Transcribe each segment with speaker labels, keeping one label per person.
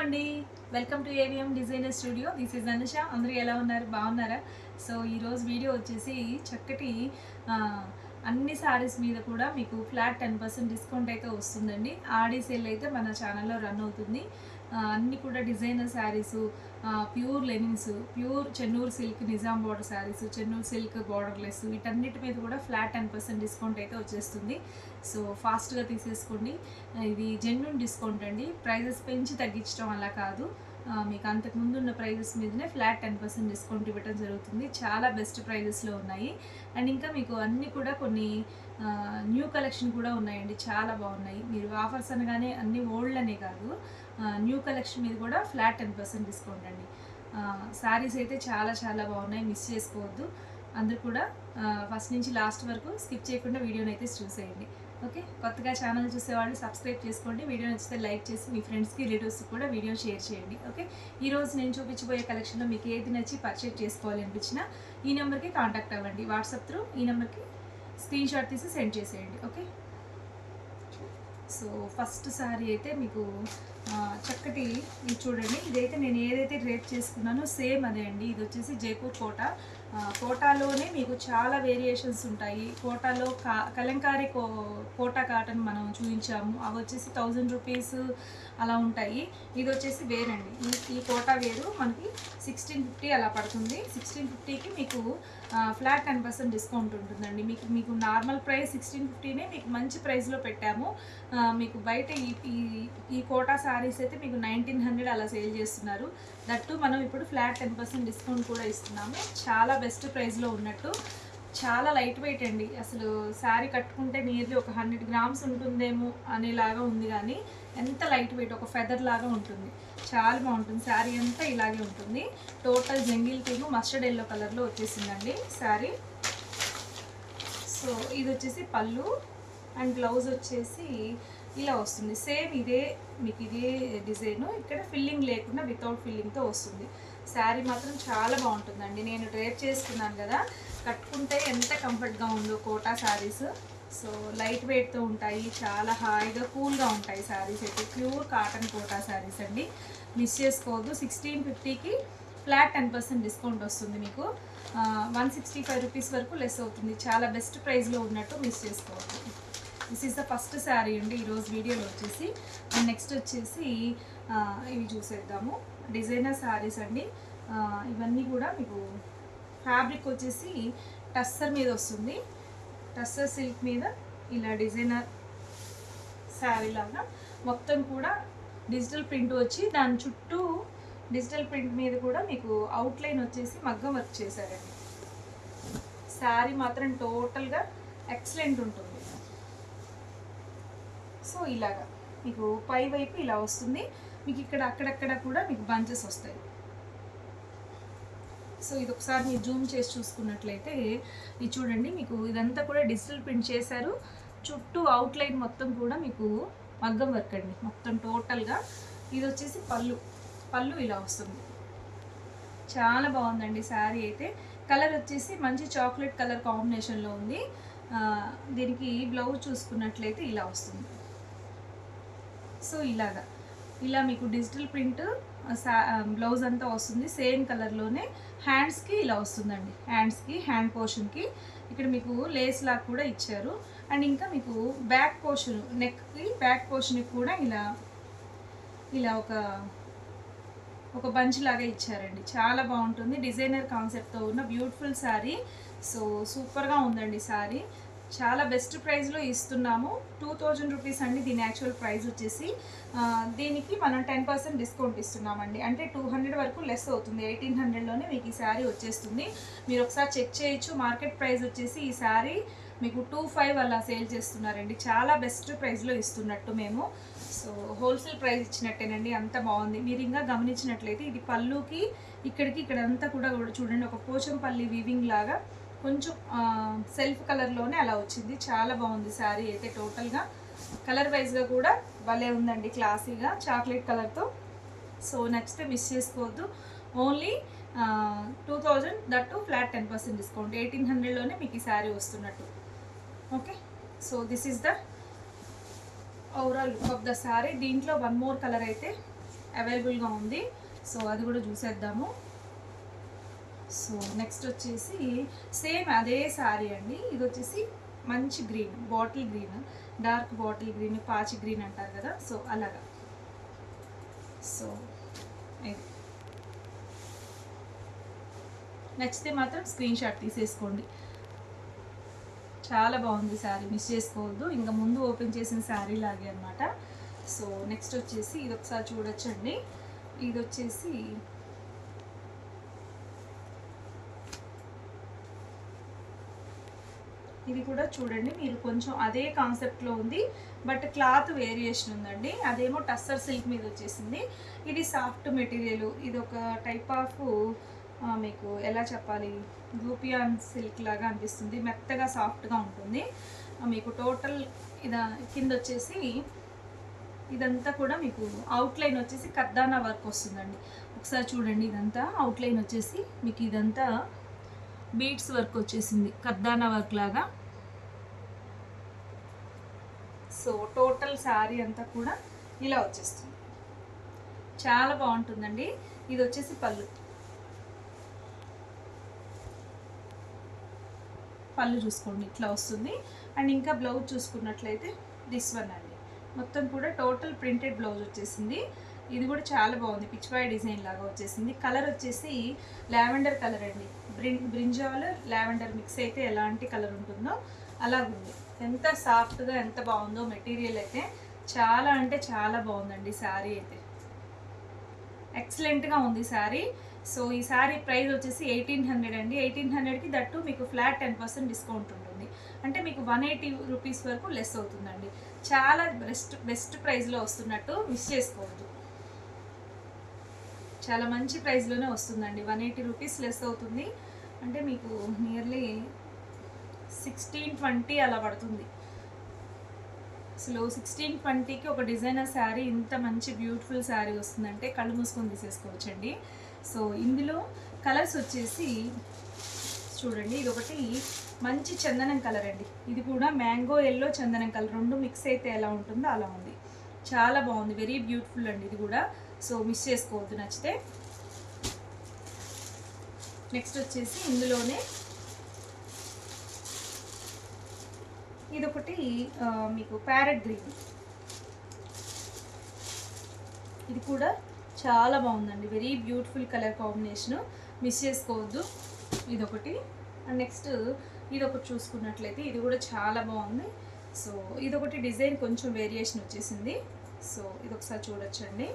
Speaker 1: అండి. Welcome to AVM designer studio this is Anusha అందరూ ఎలా ఉన్నారు? బాగున్నారా? సో ఈరోజు వీడియో వచ్చేసి చక్కటి అన్ని సారీస్ మీద కూడా మీకు ఫ్లాట్ టెన్ పర్సెంట్ డిస్కౌంట్ అయితే వస్తుందండి. ఆడి సేల్ అయితే మన ఛానల్లో రన్ అవుతుంది. అన్నీ అన్ని కూడా designer saris pure linens pure Chennur silk Nizam border saris Chennur silk borderless వీటన్నిటి మీద కూడా ఫ్లాట్ టెన్ పర్సెంట్ డిస్కౌంట్ అయితే వచ్చేస్తుంది. సో ఫాస్ట్గా తీసేసుకోండి. ఇది జెన్యున్ డిస్కౌంట్ అండి. ప్రైజెస్ పెంచి తగ్గించడం అలా కాదు. మీకు అంతకుముందు ఉన్న ప్రైజెస్ మీదనే ఫ్లాట్ టెన్ పర్సెంట్ డిస్కౌంట్ ఇవ్వడం జరుగుతుంది. చాలా బెస్ట్ ప్రైజెస్లో ఉన్నాయి. అండ్ ఇంకా మీకు అన్నీ కూడా కొన్ని న్యూ కలెక్షన్ కూడా ఉన్నాయండి. చాలా బాగున్నాయి. మీరు ఆఫర్స్ అనగానే అన్నీ ఓల్డ్ అనే కాదు. న్యూ కలెక్షన్ మీద కూడా ఫ్లాట్ టెన్ పర్సెంట్ డిస్కౌంట్ అండి. శారీస్ అయితే చాలా చాలా బాగున్నాయి. మిస్ చేసుకోవద్దు. అందరూ కూడా ఫస్ట్ నుంచి లాస్ట్ వరకు స్కిప్ చేయకుండా వీడియోని అయితే చూసేయండి. ఓకే? కొత్తగా ఛానల్ చూసేవాళ్ళు సబ్స్క్రైబ్ చేసుకోండి. వీడియో నచ్చితే లైక్ చేసి మీ ఫ్రెండ్స్కి రిలేటివ్స్కి కూడా వీడియో షేర్ చేయండి. ఓకే? ఈరోజు నేను చూపించబోయే కలెక్షన్లో మీకు ఏది నచ్చి పర్చేజ్ చేసుకోవాలి అనిపించినా ఈ నెంబర్కి కాంటాక్ట్ అవ్వండి. వాట్సాప్ త్రూ ఈ నెంబర్కి స్క్రీన్ షాట్ తీసి సెండ్ చేసేయండి. ఓకే? సో ఫస్ట్ సారీ అయితే మీకు చక్కటి ఇది చూడండి. ఇదైతే నేను ఏదైతే రేట్ చేసుకున్నానో సేమ్ అదే అండి. ఇది వచ్చేసి జైపూర్ కోట. కోటాలోనే మీకు చాలా వేరియేషన్స్ ఉంటాయి. కోటాలో కా కలంకారీ కో కోటా కాటన్ మనం చూపించాము. అవి వచ్చేసి థౌజండ్ రూపీస్ అలా ఉంటాయి. ఇది వచ్చేసి వేరండి. ఈ ఈ కోటా వేరు. మనకి సిక్స్టీన్ ఫిఫ్టీ అలా పడుతుంది. సిక్స్టీన్ ఫిఫ్టీకి మీకు ఫ్లాట్ టెన్ పర్సెంట్ డిస్కౌంట్ ఉంటుందండి. మీకు మీకు నార్మల్ ప్రైస్ సిక్స్టీన్ ఫిఫ్టీనే మీకు మంచి ప్రైస్లో పెట్టాము. మీకు బయట ఈ ఈ- ఈ కోటా శారీస్ అయితే మీకు నైన్టీన్ హండ్రెడ్ అలా సేల్ చేస్తున్నారు. దట్టు మనం ఇప్పుడు ఫ్లాట్ టెన్ పర్సెంట్ డిస్కౌంట్ కూడా ఇస్తున్నాము. చాలా బెస్ట్ ప్రైస్లో ఉన్నట్టు. చాలా లైట్ వెయిట్ అండి. అసలు శారీ కట్టుకుంటే నియర్లీ ఒక హండ్రెడ్ గ్రామ్స్ ఉంటుందేమో అనేలాగా ఉంది కానీ ఎంత లైట్ వెయిట్ ఒక ఫెదర్ లాగా ఉంటుంది. చాలా బాగుంటుంది. శారీ అంతా ఇలాగే ఉంటుంది. Total jungle team mustard yellow కలర్లో వచ్చేసిందండి శారీ. సో ఇది వచ్చేసి పళ్ళు. అండ్ బ్లౌజ్ వచ్చేసి ఇలా వస్తుంది. సేమ్ ఇదే మీకు ఇదే డిజైన్. ఇక్కడ ఫిల్లింగ్ లేకుండా వితౌట్ ఫిల్లింగ్తో వస్తుంది. శారీ మాత్రం చాలా బాగుంటుందండి. నేను డ్రేప్ చేసుకున్నాను కదా కట్టుకుంటే ఎంత కంఫర్ట్గా ఉందో కోటా శారీస్. సో లైట్ వెయిట్తో ఉంటాయి. చాలా హాయిగా కూల్గా ఉంటాయి శారీస్ అయితే. ప్యూర్ కాటన్ కోటా శారీస్ అండి. మిస్ చేసుకోవద్దు. సిక్స్టీన్ ఫిఫ్టీకి ఫ్లాట్ టెన్ పర్సెంట్ డిస్కౌంట్ వస్తుంది మీకు. వన్ సిక్స్టీ ఫైవ్ రూపీస్ వరకు లెస్ అవుతుంది. చాలా బెస్ట్ ప్రైస్లో ఉన్నట్టు మిస్ చేసుకోవద్దు. This is the first sari అండి ఈరోజు వీడియోలో వచ్చేసి. అండ్ నెక్స్ట్ వచ్చేసి ఇవి చూసేద్దాము. డిజైనర్ శారీస్ అండి. ఇవన్నీ కూడా మీకు ఫ్యాబ్రిక్ వచ్చేసి టస్సర్ మీద వస్తుంది. టస్సర్ సిల్క్ మీద ఇలా డిజైనర్ శారీ లాగా మొత్తం కూడా డిజిటల్ ప్రింట్ వచ్చి దాని చుట్టూ డిజిటల్ ప్రింట్ మీద కూడా మీకు అవుట్లైన్ వచ్చేసి మగ్గం వర్క్ చేశారండి. శారీ మాత్రం టోటల్గా ఎక్సలెంట్ ఉంటుంది. సో ఇలాగా మీకు పై వైపు ఇలా వస్తుంది. మీకు ఇక్కడ అక్కడక్కడ కూడా మీకు బంచెస్ వస్తాయి. సో ఇది ఒకసారి మీరు జూమ్ చేసి చూసుకున్నట్లయితే ఇది చూడండి మీకు ఇదంతా కూడా డిజిటల్ ప్రింట్ చేశారు. చుట్టూ అవుట్లైన్ మొత్తం కూడా మీకు మగ్గం వర్క్ అండి. మొత్తం టోటల్గా ఇది వచ్చేసి పళ్ళు. పళ్ళు ఇలా వస్తుంది. చాలా బాగుందండి శారీ అయితే. కలర్ వచ్చేసి మంచి చాక్లెట్ కలర్ కాంబినేషన్లో ఉంది. దీనికి బ్లౌజ్ చూసుకున్నట్లయితే ఇలా వస్తుంది. సో ఇలాగా. ఇలా మీకు డిజిటల్ ప్రింట్ బ్లౌజ్ అంతా వస్తుంది. సేమ్ కలర్లోనే హ్యాండ్స్కి ఇలా వస్తుందండి. హ్యాండ్స్కి హ్యాండ్ పోర్షన్కి. ఇక్కడ మీకు లేస్ లాగా కూడా ఇచ్చారు. అండ్ ఇంకా మీకు బ్యాక్ పోర్షన్ నెక్కి బ్యాక్ పోర్షన్కి కూడా ఇలా ఇలా ఒక ఒక బంచ్ లాగా ఇచ్చారండి. చాలా బాగుంటుంది. డిజైనర్ కాన్సెప్ట్తో ఉన్న బ్యూటిఫుల్ శారీ. సో సూపర్గా ఉందండి శారీ. చాలా బెస్ట్ ప్రైస్లో ఇస్తున్నాము. టూ థౌజండ్ రూపీస్ అండి దీని యాక్చువల్ ప్రైస్ వచ్చేసి. దీనికి మనం టెన్ పర్సెంట్ డిస్కౌంట్ ఇస్తున్నామండి. అంటే టూ హండ్రెడ్ వరకు లెస్ అవుతుంది. ఎయిటీన్ హండ్రెడ్లోనే మీకు ఈ శారీ వచ్చేస్తుంది. మీరు ఒకసారి చెక్ చేయొచ్చు. మార్కెట్ ప్రైస్ వచ్చేసి ఈ శారీ మీకు టూ ఫైవ్ అలా సేల్ చేస్తున్నారండి. చాలా బెస్ట్ ప్రైస్లో ఇస్తున్నట్టు మేము. సో హోల్సేల్ ప్రైస్ ఇచ్చినట్టేనండి. అంత బాగుంది. మీరు ఇంకా గమనించినట్లయితే ఇది పళ్ళుకి ఇక్కడికి ఇక్కడ అంతా కూడా కూడా చూడండి. ఒక పోచంపల్లి వీవింగ్ లాగా కొంచెం సెల్ఫ్ కలర్లోనే అలా వచ్చింది. చాలా బాగుంది శారీ అయితే టోటల్గా కలర్ వైజ్గా కూడా భలే ఉందండి క్లాసీగా చాక్లెట్ కలర్తో సో నచ్చితే మిస్ చేసుకోవద్దు. Only two thousand that too flat ten percent discount. Eighteen హండ్రెడ్లోనే మీకు ఈ శారీ వస్తున్నట్టు. Okay? So this is the overall look of the sari. దీంట్లో వన్ మోర్ కలర్ అయితే అవైలబుల్గా ఉంది. సో అది కూడా చూసేద్దాము. సో నెక్స్ట్ వచ్చేసి సేమ్ అదే శారీ అండి. ఇది వచ్చేసి మంచి green bottle green dark bottle green పాచి గ్రీన్ అంటారు కదా. సో అలాగా. సో ఇది. నచ్చితే మాత్రం స్క్రీన్ షాట్ తీసేసుకోండి. చాలా బాగుంది శారీ మిస్ చేసుకోవద్దు. ఇంకా ముందు ఓపెన్ చేసిన శారీ లాగే అనమాట సో నెక్స్ట్ వచ్చేసి ఇది ఒకసారి చూడొచ్చండి. ఇది వచ్చేసి ఇది కూడా చూడండి మీరు కొంచెం అదే కాన్సెప్ట్లో ఉంది బట్ క్లాత్ వేరియేషన్ ఉందండి. అదేమో టస్సర్ సిల్క్ మీద వచ్చేసింది. ఇది సాఫ్ట్ మెటీరియల్ ఇది ఒక టైప్ ఆఫ్ మీకు ఎలా చెప్పాలి? రూపియాన్ సిల్క్ లాగా అనిపిస్తుంది. మెత్తగా సాఫ్ట్గా ఉంటుంది. మీకు టోటల్ ఇదా కింద వచ్చేసి ఇదంతా కూడా మీకు అవుట్లైన్ వచ్చేసి కద్దానా వర్క్ వస్తుందండి. ఒకసారి చూడండి ఇదంతా. అవుట్లైన్ వచ్చేసి మీకు ఇదంతా బీడ్స్ వర్క్ వచ్చేసింది. కద్దానా వర్క్ లాగా. సో టోటల్ శారీ అంతా కూడా ఇలా వచ్చేస్తుంది. చాలా బాగుంటుందండి. ఇది వచ్చేసి పళ్ళు. పళ్ళు చూసుకోండి ఇట్లా వస్తుంది. అండ్ ఇంకా బ్లౌజ్ చూసుకున్నట్లయితే దిస్ వన్ అండి. మొత్తం కూడా టోటల్ ప్రింటెడ్ బ్లౌజ్ వచ్చేసింది. ఇది కూడా చాలా బాగుంది. పిచ్చిపాయ డిజైన్ లాగా వచ్చేసింది. కలర్ వచ్చేసి లావెండర్ కలర్ అండి. బ్రిన్ బ్రింజాల్ లావెండర్ మిక్స్ అయితే ఎలాంటి కలర్ ఉంటుందో అలాగుంది. ఎంత సాఫ్ట్గా ఎంత బాగుందో మెటీరియల్ అయితే చాలా అంటే చాలా బాగుందండి శారీ అయితే. ఎక్సలెంట్గా ఉంది శారీ. సో ఈ శారీ ప్రైస్ వచ్చేసి ఎయిటీన్ హండ్రెడ్ అండి. ఎయిటీన్ హండ్రెడ్కి దట్టు మీకు ఫ్లాట్ టెన్ పర్సెంట్ డిస్కౌంట్ ఉంటుంది. అంటే మీకు వన్ ఎయిటీ రూపీస్ వరకు లెస్ అవుతుందండి. చాలా బెస్ట్ బెస్ట్ ప్రైస్లో వస్తున్నట్టు మిస్ చేసుకోవద్దు. చాలా మంచి ప్రైస్లోనే వస్తుందండి. వన్ ఎయిటీ రూపీస్ లెస్ అవుతుంది. అంటే మీకు నియర్లీ సిక్స్టీన్ ట్వంటీ అలా పడుతుంది. అసలు సిక్స్టీన్ ట్వంటీకి ఒక డిజైనర్ శారీ ఇంత మంచి బ్యూటిఫుల్ శారీ వస్తుందంటే కళ్ళు మూసుకొని తీసేసుకోవచ్చండి. సో ఇందులో కలర్స్ వచ్చేసి చూడండి ఇది ఒకటి మంచి చందనం కలర్ అండి. ఇది కూడా మ్యాంగో ఎల్లో చందనం కలర్ రెండు మిక్స్ అయితే ఎలా ఉంటుందో అలా ఉంది. చాలా బాగుంది వెరీ బ్యూటిఫుల్ అండి ఇది కూడా. సో మిస్ చేసుకోవద్దు నచ్చితే. నెక్స్ట్ వచ్చేసి ఇందులోనే ఇదొకటి మీకు ప్యారెట్ గ్రీన్. ఇది కూడా చాలా బాగుందండి. Very beautiful colour combination miss చేసుకోవద్దు. ఇదొకటి. అండ్ నెక్స్ట్ ఇది ఒకటి చూసుకున్నట్లయితే ఇది కూడా చాలా బాగుంది. సో ఇది ఒకటి డిజైన్ కొంచెం వేరియేషన్ వచ్చేసింది. సో ఇది ఒకసారి చూడొచ్చండి.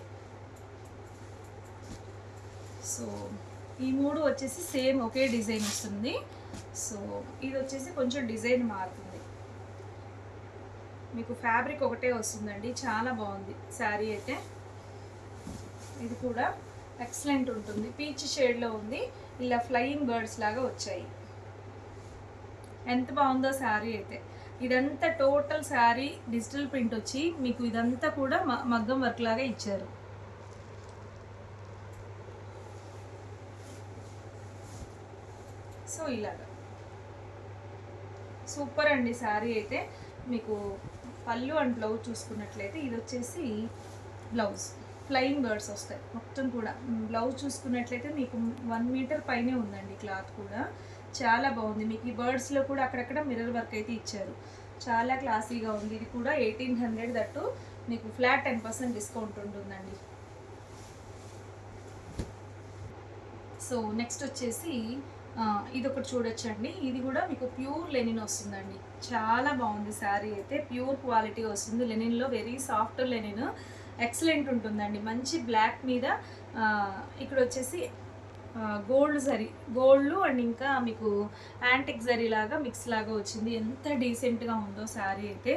Speaker 1: సో ఈ మూడు వచ్చేసి సేమ్ ఒకే డిజైన్ వస్తుంది. సో ఇది వచ్చేసి కొంచెం డిజైన్ మారుతుంది. మీకు ఫ్యాబ్రిక్ ఒకటే వస్తుందండి. చాలా బాగుంది. శారీ అయితే ఇది కూడా ఎక్సలెంట్ ఉంటుంది. పీచ్ షేడ్లో ఉంది. ఇలా ఫ్లయింగ్ బర్డ్స్ లాగా వచ్చాయి. ఎంత బాగుందో శారీ అయితే. ఇదంతా టోటల్ శారీ డిజిటల్ ప్రింట్ వచ్చి మీకు ఇదంతా కూడా మ- మగ్గం వర్క్ లాగా ఇచ్చారు. సో ఇలాగా. సూపర్ అండి శారీ అయితే. మీకు పళ్ళు అండ్ బ్లౌజ్ చూసుకున్నట్లయితే ఇది వచ్చేసి బ్లౌజ్ ఫ్లయింగ్ బర్డ్స్ వస్తాయి మొత్తం కూడా. బ్లౌజ్ చూసుకున్నట్లయితే మీకు వన్ మీటర్ పైనే ఉందండి క్లాత్ కూడా. చాలా బాగుంది. మీకు ఈ బర్డ్స్లో కూడా అక్కడక్కడ మిర్రర్ వర్క్ అయితే ఇచ్చారు. చాలా క్లాసీగా ఉంది. ఇది కూడా ఎయిటీన్ హండ్రెడ్ దట్టు మీకు ఫ్లాట్ టెన్ పర్సెంట్ డిస్కౌంట్ ఉంటుందండి. సో నెక్స్ట్ వచ్చేసి ఇది ఒకటి చూడొచ్చండి. ఇది కూడా మీకు ప్యూర్ లెనిన్ వస్తుందండి. చాలా బాగుంది శారీ అయితే. ప్యూర్ క్వాలిటీ వస్తుంది. లెనిన్లో వెరీ సాఫ్ట్ లెనిన్. ఎక్సలెంట్ ఉంటుందండి. మంచి బ్లాక్ మీద ఇక్కడ వచ్చేసి గోల్డ్ జరీ గోల్డ్ అండ్ ఇంకా మీకు యాంటిక్ జరీ లాగా మిక్స్ లాగా వచ్చింది. ఎంత డీసెంట్గా ఉందో శారీ అయితే.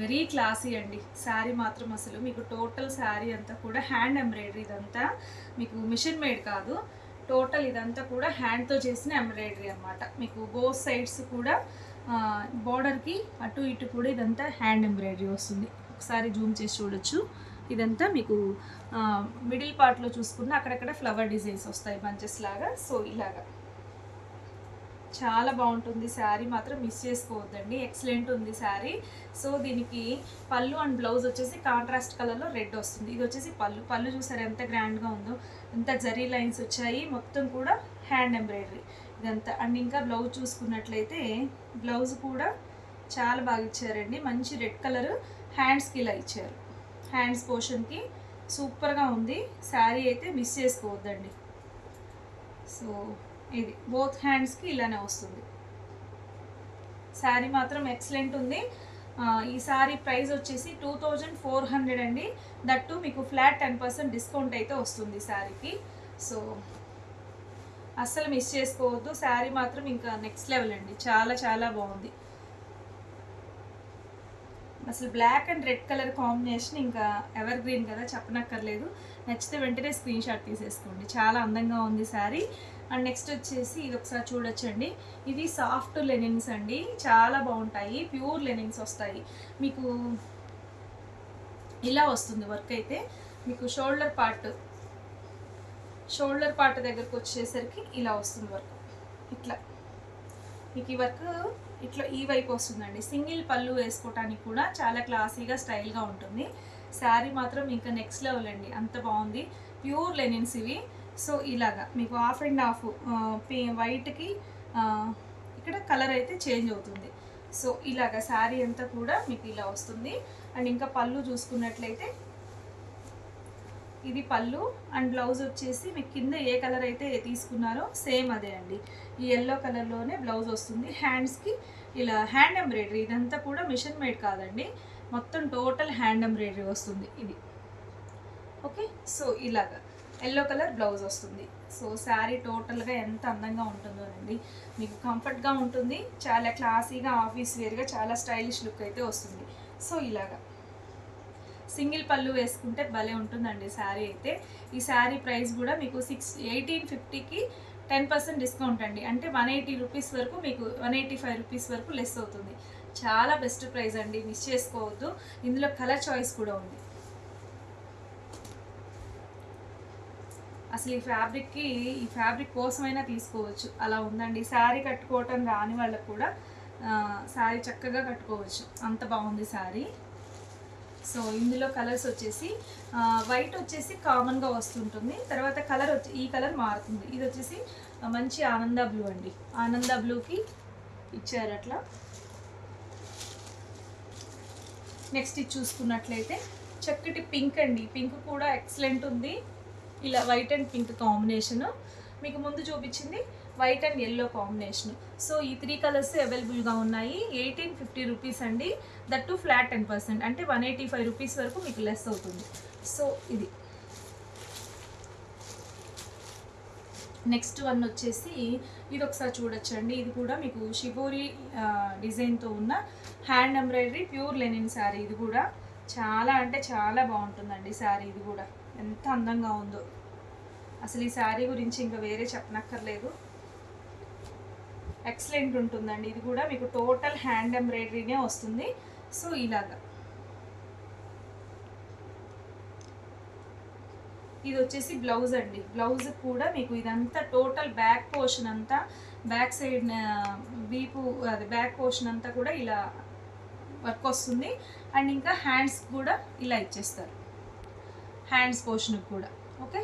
Speaker 1: వెరీ క్లాసీ అండి. శారీ మాత్రం అసలు మీకు టోటల్ శారీ అంతా కూడా హ్యాండ్ ఎంబ్రాయిడరీ ఇదంతా మీకు మిషన్ మేడ్ కాదు. టోటల్ ఇదంతా కూడా హ్యాండ్తో చేసిన ఎంబ్రాయిడరీ అనమాట మీకు బోత్ సైడ్స్ కూడా బార్డర్కి అటు ఇటు కూడా ఇదంతా హ్యాండ్ ఎంబ్రాయిడరీ వస్తుంది. ఒకసారి జూమ్ చేసి చూడొచ్చు. ఇదంతా మీకు మిడిల్ పార్ట్లో చూసుకున్న అక్కడక్కడ ఫ్లవర్ డిజైన్స్ వస్తాయి బంచెస్ లాగా. సో ఇలాగా. చాలా బాగుంటుంది శారీ మాత్రం మిస్ చేసుకోవద్దండి. ఎక్సలెంట్ ఉంది శారీ. సో దీనికి పళ్ళు అండ్ బ్లౌజ్ వచ్చేసి కాంట్రాస్ట్ కలర్లో రెడ్ వస్తుంది. ఇది వచ్చేసి పళ్ళు. పళ్ళు చూసారు ఎంత గ్రాండ్గా ఉందో? ఎంత జరీ లైన్స్ వచ్చాయి. మొత్తం కూడా హ్యాండ్ ఎంబ్రాయిడరీ ఇదంతా. అండ్ ఇంకా బ్లౌజ్ చూసుకున్నట్లయితే బ్లౌజ్ కూడా చాలా బాగా ఇచ్చారండి. మంచి రెడ్ కలర్ హ్యాండ్స్కి ఇలా ఇచ్చారు. హ్యాండ్స్ పోర్షన్కి సూపర్గా ఉంది. శారీ అయితే మిస్ చేసుకోవద్దండి. సో ఇది బోత్ హ్యాండ్స్కి ఇలానే వస్తుంది. శారీ మాత్రం ఎక్సలెంట్ ఉంది. ఈ శారీ ప్రైస్ వచ్చేసి టూ థౌజండ్ ఫోర్ హండ్రెడ్ అండి. దట్టు మీకు ఫ్లాట్ టెన్ పర్సెంట్ డిస్కౌంట్ అయితే వస్తుంది శారీకి సో అస్సలు మిస్ చేసుకోవద్దు. శారీ మాత్రం ఇంకా నెక్స్ట్ లెవెల్ అండి. చాలా చాలా బాగుంది. అసలు black and red colour combination ఇంకా ఎవర్ గ్రీన్ కదా చెప్పనక్కర్లేదు. నచ్చితే వెంటనే స్క్రీన్ షాట్ తీసేసుకోండి. చాలా అందంగా ఉంది శారీ అండ్ నెక్స్ట్ వచ్చేసి ఇది ఒకసారి చూడొచ్చండి. ఇది సాఫ్ట్ లెనిన్స్ అండి. చాలా బాగుంటాయి. ప్యూర్ లెనిన్స్ వస్తాయి. మీకు ఇలా వస్తుంది వర్క్ అయితే. మీకు షోల్డర్ పార్ట్ షోల్డర్ పార్ట్ దగ్గరకు వచ్చేసరికి ఇలా వస్తుంది వర్క్. ఇట్లా. మీకు ఈ వర్క్ ఇట్లా ఈ వైపు వస్తుందండి. సింగిల్ పళ్ళు వేసుకోవటానికి కూడా చాలా క్లాసీగా స్టైల్గా ఉంటుంది. శారీ మాత్రం ఇంకా నెక్స్ట్ లెవెల్ అండి. అంత బాగుంది. ప్యూర్ లెనిన్స్ ఇవి. సో ఇలాగా మీకు హాఫ్ అండ్ హాఫ్ వైట్కి ఇక్కడ కలర్ అయితే చేంజ్ అవుతుంది. సో ఇలాగా శారీ అంతా కూడా మీకు ఇలా వస్తుంది. అండ్ ఇంకా పళ్ళు చూసుకున్నట్లయితే ఇది పళ్ళు అండ్ బ్లౌజ్ వచ్చేసి మీకు కింద ఏ కలర్ అయితే తీసుకున్నారో సేమ్ అదే అండి. ఈ ఎల్లో కలర్లోనే బ్లౌజ్ వస్తుంది. హ్యాండ్స్కి ఇలా హ్యాండ్ ఎంబ్రాయిడరీ ఇదంతా కూడా మిషన్ మేడ్ కాదండి. మొత్తం టోటల్ హ్యాండ్ ఎంబ్రాయిడరీ వస్తుంది ఇది. ఓకే? సో ఇలాగా. ఎల్లో కలర్ బ్లౌజ్ వస్తుంది. సో శారీ టోటల్గా ఎంత అందంగా ఉంటుందో అండి మీకు కంఫర్ట్గా ఉంటుంది. చాలా క్లాసీగా ఆఫీస్ వేర్గా చాలా స్టైలిష్ లుక్ అయితే వస్తుంది. సో ఇలాగా. సింగిల్ పళ్ళు వేసుకుంటే భలే ఉంటుందండి శారీ అయితే. ఈ శారీ ప్రైస్ కూడా మీకు సిక్స్ ఎయిటీన్ ఫిఫ్టీకి టెన్ పర్సెంట్ డిస్కౌంట్ అండి. అంటే వన్ ఎయిటీ రూపీస్ వరకు మీకు వన్ ఎయిటీ ఫైవ్ రూపీస్ వరకు లెస్ అవుతుంది. చాలా బెస్ట్ ప్రైస్ అండి. మిస్ చేసుకోవద్దు. ఇందులో కలర్ చాయిస్ కూడా ఉంది. అసలు ఈ ఫ్యాబ్రిక్కి ఈ ఫ్యాబ్రిక్ కోసమైనా తీసుకోవచ్చు. అలా ఉందండి. శారీ కట్టుకోవటం రాని వాళ్ళకు కూడా శారీ చక్కగా కట్టుకోవచ్చు. అంత బాగుంది శారీ. సో ఇందులో కలర్స్ వచ్చేసి వైట్ వచ్చేసి కామన్గా వస్తుంటుంది. తర్వాత కలర్ వచ్చి ఈ కలర్ మారుతుంది. ఇది వచ్చేసి మంచి ఆనంద బ్లూ అండి. ఆనంద బ్లూకి ఇచ్చారు అట్లా. నెక్స్ట్ ఇది చూసుకున్నట్లయితే చక్కటి పింక్ అండి. పింక్ కూడా ఎక్సలెంట్ ఉంది. ఇలా వైట్ అండ్ పింక్ కాంబినేషన్ మీకు ముందు చూపించింది white and yellow combination. So ఈ త్రీ కలర్స్ అవైలబుల్గా ఉన్నాయి. ఎయిటీన్ ఫిఫ్టీ రూపీస్ అండి. That too flat ten percent అంటే వన్ ఎయిటీ ఫైవ్ రూపీస్ వరకు మీకు లెస్ అవుతుంది. సో ఇది. నెక్స్ట్ వన్ వచ్చేసి ఇది ఒకసారి చూడొచ్చండి. ఇది కూడా మీకు షిబోరి డిజైన్తో ఉన్న hand embroidery pure linen sari ఇది కూడా చాలా అంటే చాలా బాగుంటుందండి శారీ ఇది కూడా. ఎంత అందంగా ఉందో. అసలు ఈ శారీ గురించి ఇంకా వేరే చెప్పనక్కర్లేదు. ఎక్సలెంట్ ఉంటుందండి. ఇది కూడా మీకు టోటల్ హ్యాండ్ ఎంబ్రాయిడరీనే వస్తుంది. సో ఇలాగా. ఇది వచ్చేసి బ్లౌజ్ అండి. బ్లౌజ్ కూడా మీకు ఇదంతా టోటల్ బ్యాక్ పోర్షన్ అంతా బ్యాక్ సైడ్ వీపు అది బ్యాక్ పోర్షన్ అంతా కూడా ఇలా వర్క్ వస్తుంది. అండ్ ఇంకా హ్యాండ్స్ కూడా ఇలా ఇచ్చేస్తారు. హ్యాండ్స్ పోర్షన్కి కూడా ఓకే?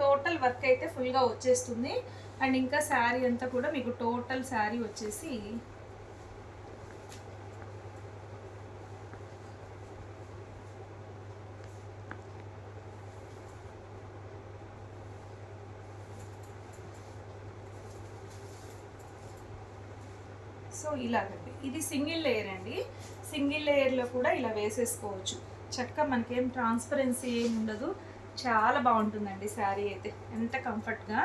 Speaker 1: టోటల్ వర్క్ అయితే ఫుల్గా వచ్చేస్తుంది. అండ్ ఇంకా శారీ అంతా కూడా మీకు టోటల్ శారీ వచ్చేసి సో ఇలాగండి. ఇది సింగిల్ లేయర్ అండి. సింగిల్ లేయర్లో కూడా ఇలా వేసేసుకోవచ్చు. చక్కగా మనకేం ట్రాన్స్పరెన్సీ ఏమి ఉండదు. చాలా బాగుంటుందండి శారీ అయితే. ఎంత కంఫర్ట్గా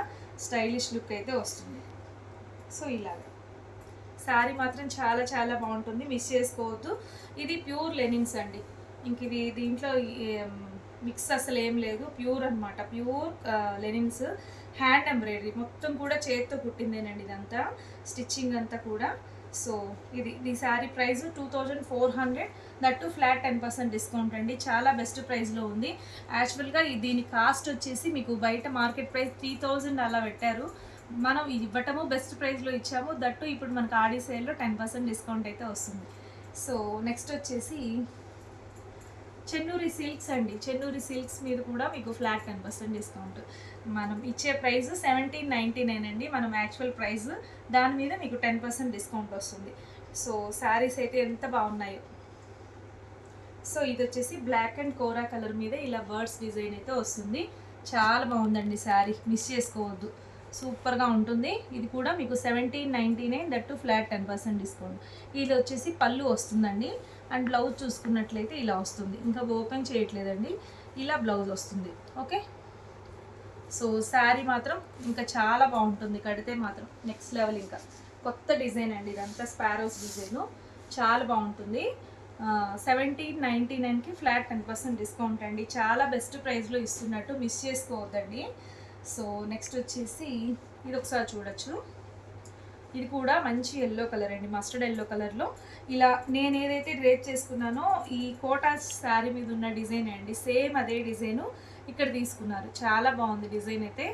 Speaker 1: స్టైలిష్ లుక్ అయితే వస్తుంది. సో ఇలాగ. శారీ మాత్రం చాలా చాలా బాగుంటుంది. మిస్ చేసుకోవద్దు. ఇది ప్యూర్ లెనిన్స్ అండి. ఇంక ఇది దీంట్లో మిక్స్ అసలు ఏం లేదు. ప్యూర్ అనమాట ప్యూర్ లెనిన్స్ హ్యాండ్ ఎంబ్రాయిడరీ మొత్తం కూడా చేతితో కుట్టిందేనండి ఇదంతా. స్టిచ్చింగ్ అంతా కూడా. సో ఇది ఈ sari price two thousand four hundred. That too flat ten percent discount అండి. చాలా బెస్ట్ ప్రైస్లో ఉంది. యాక్చువల్గా దీని కాస్ట్ వచ్చేసి మీకు బయట మార్కెట్ ప్రైస్ త్రీ థౌజండ్ అలా పెట్టారు. మనం ఇది ఇవ్వటము బెస్ట్ ప్రైస్లో ఇచ్చాము. దట్టు ఇప్పుడు మనకు ఆడి సేల్లో టెన్ పర్సెంట్ డిస్కౌంట్ అయితే వస్తుంది. సో నెక్స్ట్ వచ్చేసి చెన్నూరి సిల్క్స్ అండి. చెన్నూరి సిల్క్స్ మీద కూడా మీకు ఫ్లాట్ టెన్ పర్సెంట్ డిస్కౌంట్. మనం ఇచ్చే ప్రైస్ సెవెంటీన్ నైంటీ నైన్ అండి. మనం యాక్చువల్ ప్రైస్ దాని మీద మీకు టెన్ పర్సెంట్ డిస్కౌంట్ వస్తుంది. సో శారీస్ అయితే ఎంత బాగున్నాయో. సో ఇది వచ్చేసి బ్లాక్ అండ్ కోరా కలర్ మీద ఇలా బర్డ్స్ డిజైన్ అయితే వస్తుంది. చాలా బాగుందండి శారీ మిస్ చేసుకోవద్దు. సూపర్గా ఉంటుంది. ఇది కూడా మీకు seventeen ninety nine that too flat ten percent discount. ఇది వచ్చేసి పళ్ళు వస్తుందండి. అండ్ బ్లౌజ్ చూసుకున్నట్లయితే ఇలా వస్తుంది. ఇంకా ఓపెన్ చేయట్లేదండి. ఇలా బ్లౌజ్ వస్తుంది. ఓకే? సో శారీ మాత్రం ఇంకా చాలా బాగుంటుంది. కడితే మాత్రం నెక్స్ట్ లెవెల్ ఇంకా. కొత్త డిజైన్ అండి ఇదంతా స్పారోస్ డిజైన్. చాలా బాగుంటుంది. సెవెంటీన్ నైంటీ నైన్కి ఫ్లాట్ టెన్ పర్సెంట్ డిస్కౌంట్ అండి. చాలా బెస్ట్ ప్రైస్లో ఇస్తున్నట్టు మిస్ చేసుకోవద్దండి. సో నెక్స్ట్ వచ్చేసి ఇది ఒకసారి చూడొచ్చు. ఇది కూడా మంచి ఎల్లో కలర్ అండి మస్టర్డ్ ఎల్లో కలర్లో ఇలా నేను ఏదైతే డ్రేప్ చేసుకున్నానో ఈ కోటా శారీ మీద ఉన్న డిజైన్ అండి సేమ్ అదే డిజైను ఇక్కడ తీసుకున్నారు. చాలా బాగుంది డిజైన్ అయితే.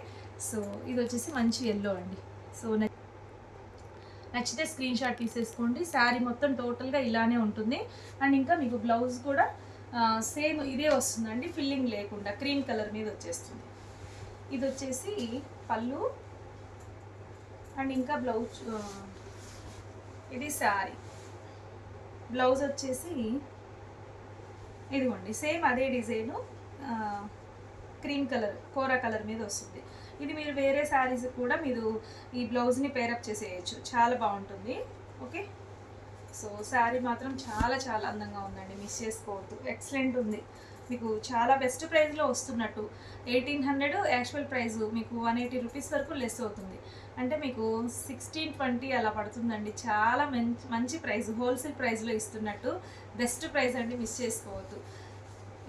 Speaker 1: సో ఇది వచ్చేసి మంచి ఎల్లో అండి. సో నచ్చితే స్క్రీన్ షాట్ తీసేసుకోండి. శారీ మొత్తం టోటల్గా ఇలానే ఉంటుంది. అండ్ ఇంకా మీకు బ్లౌజ్ కూడా సేమ్ ఇదే వస్తుందండి ఫిల్లింగ్ లేకుండా క్రీమ్ కలర్ మీద వచ్చేస్తుంది. ఇది వచ్చేసి పళ్ళు. అండ్ ఇంకా బ్లౌజ్ ఇది శారీ. బ్లౌజ్ వచ్చేసి ఇదిగోండి సేమ్ అదే design cream colour kora colour మీద వస్తుంది. ఇది మీరు వేరే శారీస్ కూడా మీరు ఈ బ్లౌజ్ని పేరప్ చేసేయచ్చు. చాలా బాగుంటుంది. ఓకే? సో శారీ మాత్రం చాలా చాలా అందంగా ఉందండి. మిస్ చేసుకోవద్దు. ఎక్సలెంట్ ఉంది. మీకు చాలా బెస్ట్ ప్రైస్లో వస్తున్నట్టు. ఎయిటీన్ హండ్రెడ్ యాక్చువల్ ప్రైస్ మీకు వన్ ఎయిటీ రూపీస్ వరకు లెస్ అవుతుంది. అంటే మీకు సిక్స్టీన్ ట్వంటీ అలా పడుతుందండి. చాలా మంచి మంచి ప్రైస్ హోల్సేల్ ప్రైస్లో ఇస్తున్నట్టు బెస్ట్ ప్రైస్ అండి మిస్ చేసుకోవద్దు.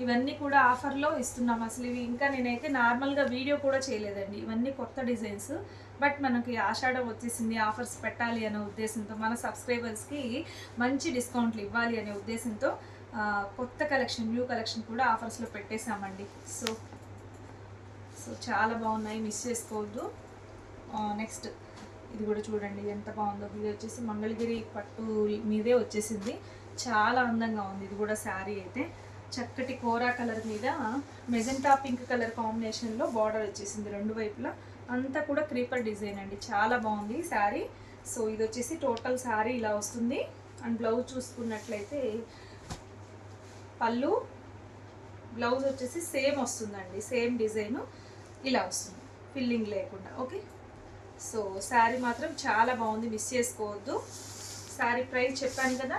Speaker 1: ఇవన్నీ కూడా ఆఫర్లో ఇస్తున్నాం అసలు. ఇవి ఇంకా నేనైతే నార్మల్గా వీడియో కూడా చేయలేదండి. ఇవన్నీ కొత్త డిజైన్స్ బట్ మనకి ఆషాఢం వచ్చేసింది ఆఫర్స్ పెట్టాలి అనే ఉద్దేశంతో మన సబ్స్క్రైబర్స్కి మంచి డిస్కౌంట్లు ఇవ్వాలి అనే ఉద్దేశంతో కొత్త కలెక్షన్ న్యూ కలెక్షన్ కూడా ఆఫర్స్లో పెట్టేశామండి. సో సో చాలా బాగున్నాయి. మిస్ చేసుకోవద్దు. నెక్స్ట్ ఇది కూడా చూడండి ఎంత బాగుందో. ఇది వచ్చేసి మంగళగిరి పట్టు మీదే వచ్చేసింది. చాలా అందంగా ఉంది. ఇది కూడా శారీ అయితే. చక్కటి కోరా కలర్ మీద మెజెంటా పింక్ కలర్ కాంబినేషన్లో బార్డర్ వచ్చేసింది రెండు వైపులా. అంతా కూడా క్రీపర్ డిజైన్ అండి. చాలా బాగుంది శారీ. సో ఇది వచ్చేసి టోటల్ శారీ ఇలా వస్తుంది. అండ్ బ్లౌజ్ చూసుకున్నట్లయితే పళ్ళు బ్లౌజ్ వచ్చేసి సేమ్ వస్తుందండి సేమ్ డిజైన్ ఇలా వస్తుంది ఫిల్లింగ్ లేకుండా ఓకే? సో శారీ మాత్రం చాలా బాగుంది మిస్ చేసుకోవద్దు. శారీ ప్రైస్ చెప్పాను కదా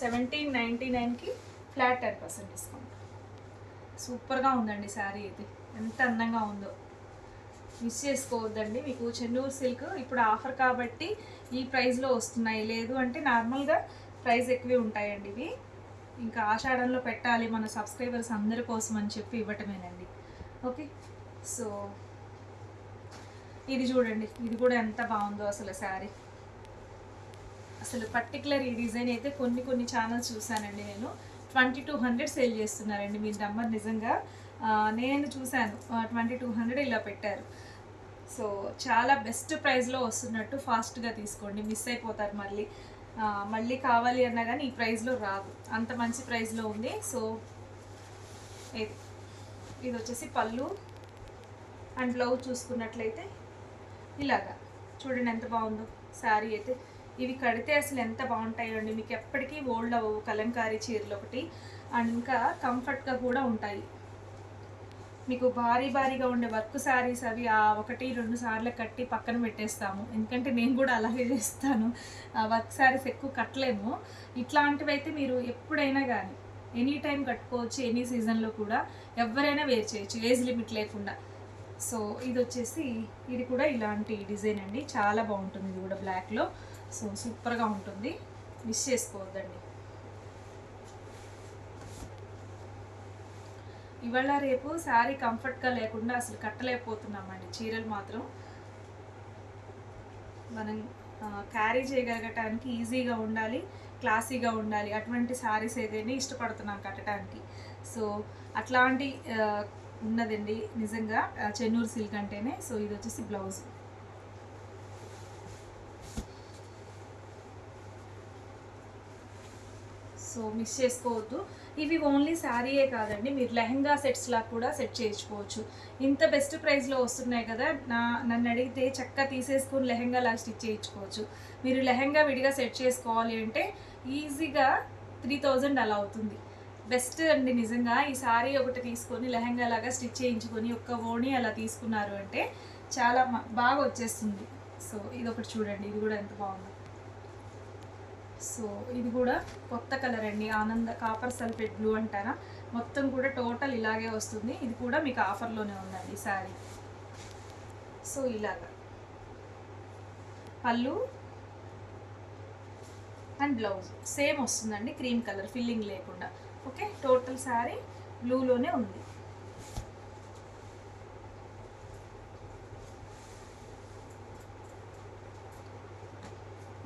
Speaker 1: సెవెంటీన్ నైంటీ నైన్కి ఫ్లాట్ టెన్ పర్సెంట్ డిస్కౌంట్. సూపర్గా ఉందండి శారీ అయితే ఎంత అందంగా ఉందో. మిస్ చేసుకోవద్దండి మీకు చెన్నూరు సిల్క్ ఇప్పుడు ఆఫర్ కాబట్టి ఈ ప్రైస్లో వస్తున్నాయి లేదు అంటే నార్మల్గా ప్రైస్ ఎక్కువే ఉంటాయండి ఇవి. ఇంకా ఆషాఢంలో పెట్టాలి మన సబ్స్క్రైబర్స్ అందరి కోసం అని చెప్పి ఇవ్వటమేనండి. ఓకే సో ఇది చూడండి. ఇది కూడా ఎంత బాగుందో అసలు శారీ. అసలు పర్టికులర్ ఈ డిజైన్ అయితే కొన్ని కొన్ని ఛానల్స్ చూశానండి నేను. ట్వంటీ టూ హండ్రెడ్ సేల్ చేస్తున్నారండి. మీ నెంబర్ నిజంగా. నేను చూశాను. ట్వంటీ టూ హండ్రెడ్ ఇలా పెట్టారు. సో చాలా బెస్ట్ ప్రైస్లో వస్తున్నట్టు ఫాస్ట్గా తీసుకోండి. మిస్ అయిపోతారు మళ్ళీ. మళ్ళీ కావాలి అన్నా కానీ ఈ ప్రైస్లో రాదు. అంత మంచి ప్రైస్లో ఉంది. సో ఇది ఇది వచ్చేసి పళ్ళు అండ్ బ్లౌజ్ చూసుకున్నట్లయితే ఇలాగా. చూడండి ఎంత బాగుందో శారీ అయితే. ఇవి కడితే అసలు ఎంత బాగుంటాయో అండి మీకు ఎప్పటికీ ఓల్డ్ అవ్వవు కలంకారీ చీరలు ఒకటి. అండ్ ఇంకా కంఫర్ట్గా కూడా ఉంటాయి. మీకు భారీ భారీగా ఉండే వర్క్ శారీస్ అవి ఆ ఒకటి రెండు సార్లు కట్టి పక్కన పెట్టేస్తాము. ఎందుకంటే నేను కూడా అలాగే చేస్తాను. ఆ వర్క్ శారీస్ ఎక్కువ కట్టలేము. ఇట్లాంటివి అయితే మీరు ఎప్పుడైనా కానీ ఎనీ టైం కట్టుకోవచ్చు ఎనీ సీజన్లో కూడా ఎవరైనా వేర్ చేయొచ్చు ఏజ్ లిమిట్ లేకుండా. సో ఇది వచ్చేసి ఇది కూడా ఇలాంటి డిజైన్ అండి. చాలా బాగుంటుంది ఇది కూడా బ్లాక్లో సో సూపర్గా ఉంటుంది. మిస్ చేసుకోవద్దండి. ఇవాళ రేపు శారీ కంఫర్ట్గా లేకుండా అసలు కట్టలేకపోతున్నామండి. చీరలు మాత్రం మనం క్యారీ చేయగలగటానికి ఈజీగా ఉండాలి క్లాసీగా ఉండాలి. అటువంటి శారీస్ ఏదైనా ఇష్టపడుతున్నాం కట్టడానికి సో అట్లాంటి ఉన్నదండి నిజంగా చెన్నూరు సిల్క్ అంటేనే. సో ఇది వచ్చేసి బ్లౌజ్ సో మిస్ చేసుకోవద్దు. ఇవి ఓన్లీ శారీయే కాదండి మీరు లెహంగా సెట్స్లా కూడా సెట్ చేయించుకోవచ్చు. ఇంత బెస్ట్ ప్రైస్లో వస్తున్నాయి కదా నా నన్ను అడిగితే చక్కగా తీసేసుకొని లెహంగాలా స్టిచ్ చేయించుకోవచ్చు. మీరు లెహంగా విడిగా సెట్ చేసుకోవాలి అంటే ఈజీగా త్రీ థౌజండ్ అలా అవుతుంది. బెస్ట్ అండి నిజంగా ఈ సారీ ఒకటి తీసుకొని లెహంగా లాగా స్టిచ్ చేయించుకొని ఒక్క ఓణి అలా తీసుకున్నారు అంటే చాలా బాగా వచ్చేస్తుంది. సో ఇది ఒకటి చూడండి ఇది కూడా ఎంత బాగుందో. సో ఇది కూడా కొత్త కలర్ అండి ఆనంద కాపర్ సల్ఫేట్ బ్లూ అంటారా? మొత్తం కూడా టోటల్ ఇలాగే వస్తుంది. ఇది కూడా మీకు ఆఫర్లోనే ఉందండి శారీ. సో ఇలాగా. పళ్ళు అండ్ బ్లౌజ్ సేమ్ వస్తుందండి క్రీమ్ కలర్ ఫిల్లింగ్ లేకుండా. ఓకే టోటల్ శారీ బ్లూలోనే ఉంది.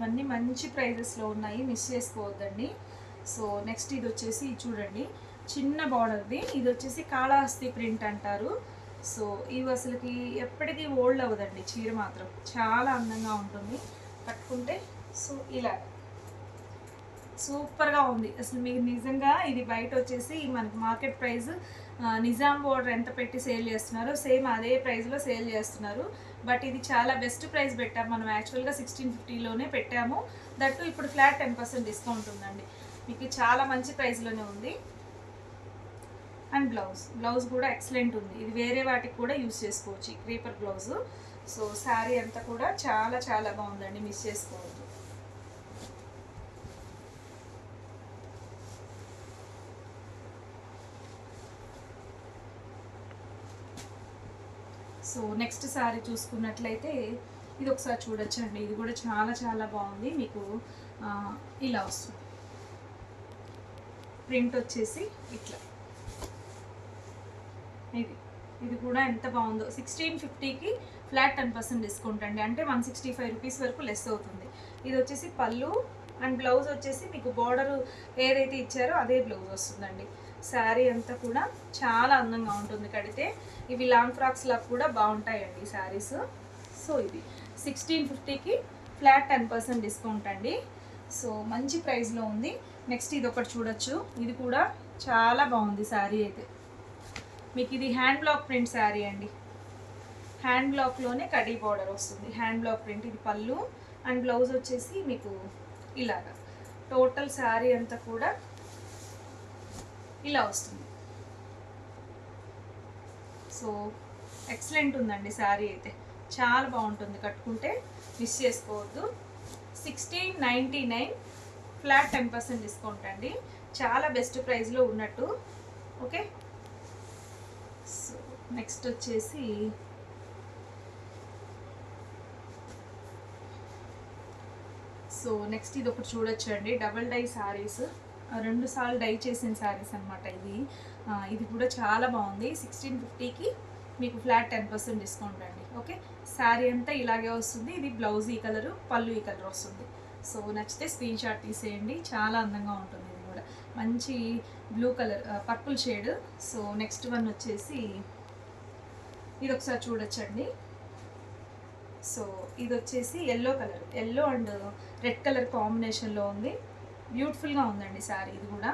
Speaker 1: ఇవన్నీ మంచి ప్రైజెస్లో ఉన్నాయి. మిస్ చేసుకోవద్దండి. సో నెక్స్ట్ ఇది వచ్చేసి ఇది చూడండి. చిన్న బార్డర్ది ఇది వచ్చేసి కాళహస్తి ప్రింట్ అంటారు. సో ఇవి అసలుకి ఎప్పటికీ ఓల్డ్ అవ్వదండి. చీర మాత్రం చాలా అందంగా ఉంటుంది. కట్టుకుంటే సో ఇలా. సూపర్గా ఉంది. అసలు మీకు నిజంగా ఇది బయట వచ్చేసి మనకి మార్కెట్ ప్రైస్ నిజాం బోర్డర్ ఎంత పెట్టి సేల్ చేస్తున్నారో సేమ్ అదే ప్రైస్లో సేల్ చేస్తున్నారు. బట్ ఇది చాలా బెస్ట్ ప్రైస్ పెట్టాము మనం యాక్చువల్గా సిక్స్టీన్ ఫిఫ్టీలోనే పెట్టాము. దట్టు ఇప్పుడు ఫ్లాట్ టెన్ పర్సెంట్ డిస్కౌంట్ ఉందండి. మీకు చాలా మంచి ప్రైస్లోనే ఉంది. And blouse. బ్లౌజ్ కూడా ఎక్సలెంట్ ఉంది. ఇది వేరే వాటికి కూడా యూస్ చేసుకోవచ్చు. Creeper blouse. సో శారీ అంతా కూడా చాలా చాలా బాగుందండి. మిస్ చేసుకోవద్దు. సో నెక్స్ట్ శారీ చూసుకున్నట్లయితే ఇది ఒకసారి చూడొచ్చండి. ఇది కూడా చాలా చాలా బాగుంది. మీకు ఇలా వస్తుంది. ప్రింట్ వచ్చేసి ఇట్లా. ఇది ఇది కూడా ఎంత బాగుందో. సిక్స్టీన్ ఫిఫ్టీకి ఫ్లాట్ టెన్ పర్సెంట్ డిస్కౌంట్ అండి. అంటే వన్ సిక్స్టీ ఫైవ్ రూపీస్ వరకు లెస్ అవుతుంది. ఇది వచ్చేసి పళ్ళు అండ్ బ్లౌజ్ వచ్చేసి మీకు బార్డర్ ఏదైతే ఇచ్చారో అదే బ్లౌజ్ వస్తుందండి. శారీ అంతా కూడా చాలా అందంగా ఉంటుంది. కడితే ఇవి లాంగ్ ఫ్రాక్స్లా కూడా బాగుంటాయండి శారీస్. సో ఇది సిక్స్టీన్ ఫిఫ్టీకి ఫ్లాట్ టెన్ పర్సెంట్ డిస్కౌంట్ అండి. సో మంచి ప్రైస్లో ఉంది. నెక్స్ట్ ఇది ఒకటి చూడొచ్చు. ఇది కూడా చాలా బాగుంది శారీ అయితే. మీకు ఇది హ్యాండ్ బ్లాక్ ప్రింట్ శారీ అండి. హ్యాండ్ బ్లాక్లోనే కడీ బార్డర్ వస్తుంది. హ్యాండ్ బ్లాక్ ప్రింట్ ఇది పళ్ళు అండ్ బ్లౌజ్ వచ్చేసి మీకు ఇలాగా. టోటల్ శారీ అంతా కూడా ఇలా వస్తుంది. సో ఎక్సలెంట్ ఉందండి శారీ అయితే. చాలా బాగుంటుంది. కట్టుకుంటే మిస్ చేసుకోవద్దు. Sixteen ninety nine flat ten percent discount అండి. చాలా బెస్ట్ ప్రైస్లో ఉన్నట్టు. ఓకే సో నెక్స్ట్ వచ్చేసి సో నెక్స్ట్ ఇది ఒకటి చూడొచ్చండి. డబల్ డై శారీస్ రెండు సార్లు డై చేసిన శారీస్ అనమాట ఇది ఇది కూడా చాలా బాగుంది. సిక్స్టీన్ ఫిఫ్టీకి మీకు ఫ్లాట్ టెన్ పర్సెంట్ డిస్కౌంట్ అండి. ఓకే? శారీ అంతా ఇలాగే వస్తుంది. ఇది బ్లౌజ్ ఈ కలరు పళ్ళు ఈ కలర్ వస్తుంది. సో నచ్చితే స్క్రీన్ షాట్ తీసేయండి. చాలా అందంగా ఉంటుంది ఇది కూడా. మంచి blue colour purple shade so next one వచ్చేసి ఇది ఒకసారి చూడొచ్చండి. సో ఇది వచ్చేసి yellow colour yellow and red colour కాంబినేషన్లో ఉంది. బ్యూటిఫుల్గా ఉందండి శారీ ఇది కూడా.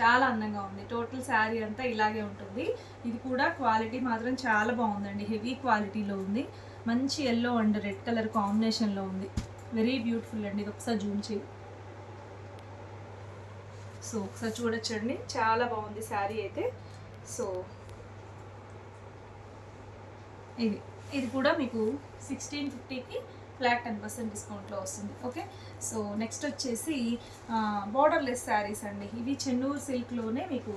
Speaker 1: చాలా అందంగా ఉంది. టోటల్ శారీ అంతా ఇలాగే ఉంటుంది. ఇది కూడా క్వాలిటీ మాత్రం చాలా బాగుందండి. హెవీ క్వాలిటీలో ఉంది. మంచి ఎల్లో అండ్ రెడ్ కలర్ కాంబినేషన్లో ఉంది. వెరీ బ్యూటిఫుల్ అండి. ఇది ఒకసారి జూమ్ చేయి. సో ఒకసారి చూడొచ్చండి. చాలా బాగుంది శారీ అయితే. సో ఇది. ఇది కూడా మీకు సిక్స్టీన్ ఫిఫ్టీకి ఫ్లాట్ టెన్ పర్సెంట్ డిస్కౌంట్లో వస్తుంది. ఓకే సో నెక్స్ట్ వచ్చేసి బార్డర్లెస్ శారీస్ అండి. ఇవి చెన్నూరు సిల్క్లోనే మీకు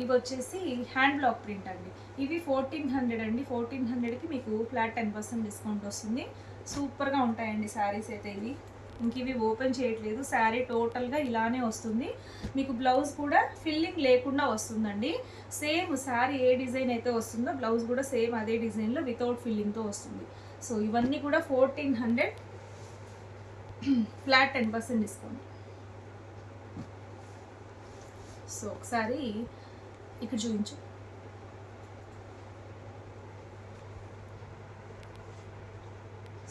Speaker 1: ఇవి వచ్చేసి హ్యాండ్ బ్లాక్ ప్రింట్ అండి. ఇవి ఫోర్టీన్ హండ్రెడ్ అండి. ఫోర్టీన్ హండ్రెడ్కి మీకు ఫ్లాట్ టెన్ పర్సెంట్ డిస్కౌంట్ వస్తుంది. సూపర్గా ఉంటాయండి శారీస్ అయితే ఇవి. ఇంక ఇవి ఓపెన్ చేయట్లేదు. శారీ టోటల్గా ఇలానే వస్తుంది. మీకు బ్లౌజ్ కూడా ఫిల్లింగ్ లేకుండా వస్తుందండి. సేమ్ శారీ ఏ డిజైన్ అయితే వస్తుందో బ్లౌజ్ కూడా సేమ్ అదే డిజైన్లో వితౌట్ ఫిల్లింగ్తో వస్తుంది. సో ఇవన్నీ కూడా fourteen hundred flat ten percent discount. So ఒకసారి ఇక్కడ చూపించు.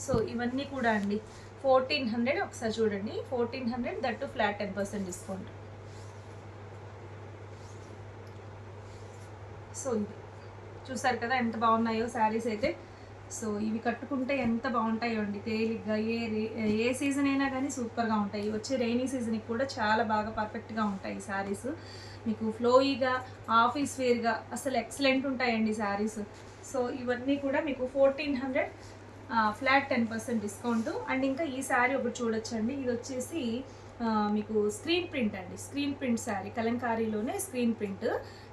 Speaker 1: సో ఇవన్నీ కూడా అండి ఫోర్టీన్ హండ్రెడ్ ఒకసారి చూడండి fourteen hundred that too flat ten percent discount. So చూసారు కదా ఎంత బాగున్నాయో శారీస్ అయితే. సో ఇవి కట్టుకుంటే ఎంత బాగుంటాయో అండి తేలిగ్గా ఏ రే- ఏ సీజన్ అయినా కానీ సూపర్గా ఉంటాయి. వచ్చే రైనీ సీజన్కి కూడా చాలా బాగా పర్ఫెక్ట్గా ఉంటాయి శారీస్. మీకు ఫ్లోయిగా ఆఫీస్ వేర్గా అసలు ఎక్సలెంట్ ఉంటాయండి శారీస్. సో ఇవన్నీ కూడా మీకు fourteen hundred flat ten percent discount. And ఇంకా ఈ శారీ ఒకటి చూడొచ్చండి. ఇది వచ్చేసి మీకు స్క్రీన్ ప్రింట్ అండి. Screen print sari. కలంకారీలోనే screen print.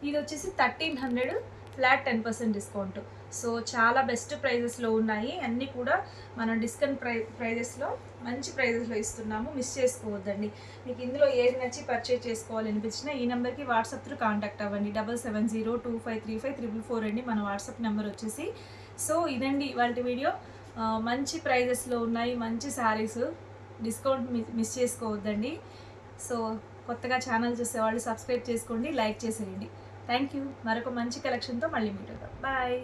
Speaker 1: ఇది వచ్చేసి thirteen hundred flat ten percent discount. So చాలా బెస్ట్ ప్రైజెస్లో ఉన్నాయి. అన్నీ కూడా మనం డిస్కౌంట్ ప్రై ప్రైజెస్లో మంచి ప్రైజెస్లో ఇస్తున్నాము. మిస్ చేసుకోవద్దండి. మీకు ఇందులో ఏది నచ్చి పర్చేజ్ చేసుకోవాలనిపించినా ఈ నెంబర్కి వాట్సాప్ త్రూ కాంటాక్ట్ అవ్వండి. Double seven zero two five three five triple four అండి మన వాట్సాప్ నెంబర్ వచ్చేసి. సో ఇదండి ఇవాళ వీడియో మంచి ప్రైజెస్లో ఉన్నాయి. మంచి శారీస్ డిస్కౌంట్ మిస్ మిస్ చేసుకోవద్దండి. సో కొత్తగా ఛానల్ చూసేవాళ్ళు సబ్స్క్రైబ్ చేసుకోండి. లైక్ చేసేయండి. థ్యాంక్ యూ మరొక మంచి కలెక్షన్తో మళ్ళీ మీట్ అవుతాం. బాయ్